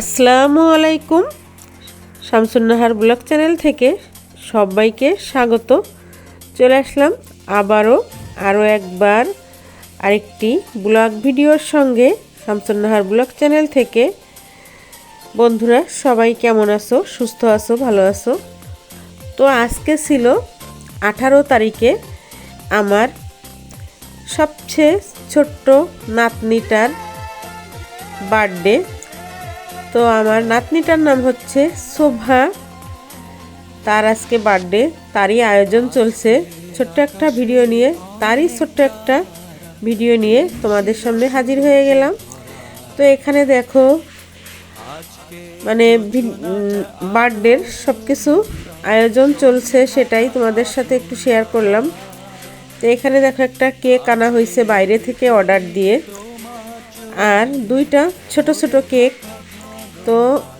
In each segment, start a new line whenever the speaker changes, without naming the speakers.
আসসালামু আলাইকুম। Shamsunnahar blog channel থেকে সবাইকে স্বাগত। চলে আসলাম আবারও, আরও একবার আরেকটি ব্লগ ভিডিওর সঙ্গে শামসুন্নাহার ব্লগ চ্যানেল থেকে। বন্ধুরা, সবাই কেমন আছো? সুস্থ আছো? ভালো আছো? তো আজকে ছিল আঠারো তারিখে আমার সবচেয়ে ছোট্ট নাতনিটার বার্থডে। তো আমার নাতনিটার নাম হচ্ছে শোভা। তার আজকে বার্থডে, তারই আয়োজন চলছে। ছোট্ট একটা ভিডিও নিয়ে, তারই ছোট্ট একটা ভিডিও নিয়ে তোমাদের সামনে হাজির হয়ে গেলাম। তো এখানে দেখো মানে বার্থডের সব কিছু আয়োজন চলছে, সেটাই তোমাদের সাথে একটু শেয়ার করলাম। তো এখানে দেখো একটা কেক আনা হয়েছে বাইরে থেকে অর্ডার দিয়ে। আর দুইটা ছোট ছোট কেক তো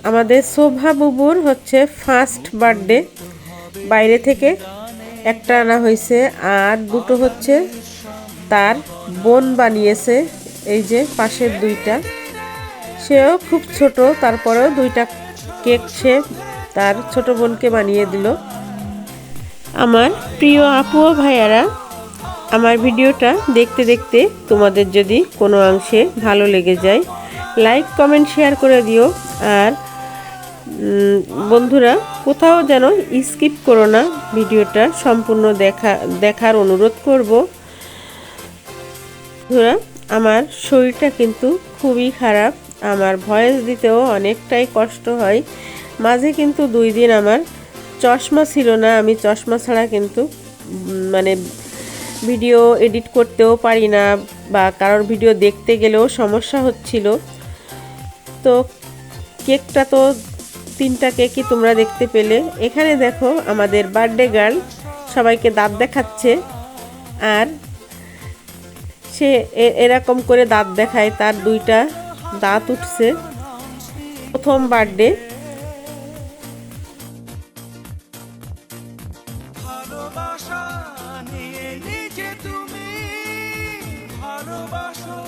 আমাদের শোভা বুবুর হচ্ছে ফার্স্ট বার্থডে বাইরে থেকে একটা আনা হয়েছে, আর দুটো হচ্ছে তার বোন বানিয়েছে, এই যে পাশের দুইটা। সেও খুব ছোট, তারপরেও দুইটা কেক সে তার ছোট বোনকে বানিয়ে দিল। আমার প্রিয় আপু ভাইয়ারা, আমার ভিডিওটা দেখতে দেখতে তোমাদের যদি কোনো অংশে ভালো লেগে যায় লাইক কমেন্ট শেয়ার করে দিও। আর বন্ধুরা, কোথাও যেন স্কিপ করো না ভিডিওটা, সম্পূর্ণ দেখা, দেখার অনুরোধ করব। বন্ধুরা, আমার শরীরটা কিন্তু খুবই খারাপ। আমার ভয়েস দিতেও অনেকটাই কষ্ট হয়। মাঝে কিন্তু দুই দিন আমার চশমা ছিল না। আমি চশমা ছাড়া কিন্তু মানে ভিডিও এডিট করতেও পারি না বা কারোর ভিডিও দেখতে গেলেও সমস্যা হচ্ছিল। তো কেকটা তো তিনটা কেকই তোমরা দেখতে পেলে। এখানে দেখো আমাদের বার্থডে গার্ল সবাইকে দাঁত দেখাচ্ছে। আর সে এরকম করে দাঁত দেখায়, তার দুইটা দাঁত উঠছে। প্রথম বার্থডে
ভালোবাসা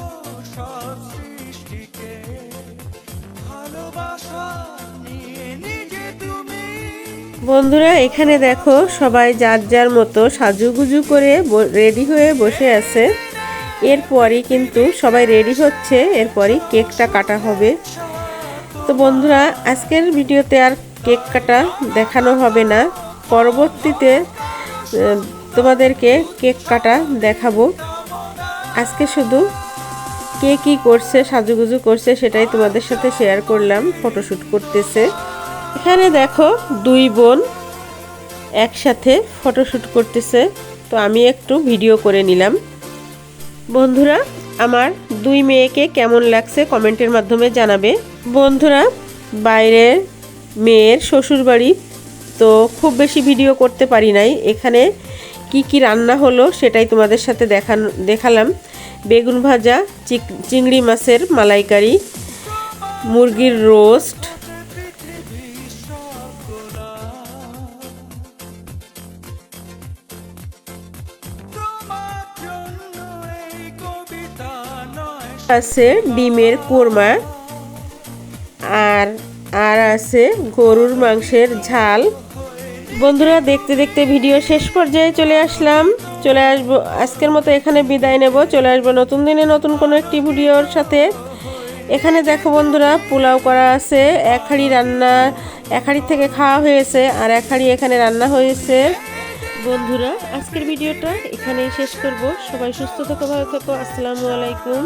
সব সৃষ্টিকে।
বন্ধুরা, এখানে দেখো সবাই যার যার মতো সাজুগুজু করে রেডি হয়ে বসে আছে। এরপরই কিন্তু সবাই রেডি হচ্ছে, এরপরই কেকটা কাটা হবে। তো বন্ধুরা, আজকের ভিডিওতে আর কেক কাটা দেখানো হবে না। পরবর্তীতে তোমাদেরকে কেক কাটা দেখাবো। আজকে শুধু কে কী করছে, সাজুগুজু করছে সেটাই তোমাদের সাথে শেয়ার করলাম ফটোশ্যুট করতেছে। এখানে দেখো দুই বোন একসাথে ফটোশ্যুট করতেছে, তো আমি একটু ভিডিও করে নিলাম। বন্ধুরা, আমার দুই মেয়েকে কেমন লাগছে কমেন্টের মাধ্যমে জানাবে। বন্ধুরা, বাইরের মেয়ের শ্বশুরবাড়ি, তো খুব বেশি ভিডিও করতে পারি নাই। এখানে কি কি রান্না হলো সেটাই তোমাদের সাথে দেখান দেখালাম। বেগুন ভাজা চিংড়ি মাছের মালাইকারি, মুরগির রোস্ট। আছে ডিমের কোরমা আর আর আছে গরুর মাংসের ঝাল। বন্ধুরা, দেখতে দেখতে ভিডিও শেষ পর্যায়ে চলে আসলাম। চলে আসব, আজকের মতো এখানে বিদায় নেব। চলে আসব নতুন দিনে নতুন কোনো একটি ভিডিওর সাথে। এখানে দেখো বন্ধুরা, পোলাও করা আছে, এক হাঁড়ি রান্না, এক হাঁড়ি থেকে খাওয়া হয়েছে আর এক হাঁড়ি এখানে রান্না হয়েছে। বন্ধুরা, আজকের ভিডিওটা এখানেই শেষ করব। সবাই সুস্থ থেকো, ভালো থেকো, আসসালামু আলাইকুম।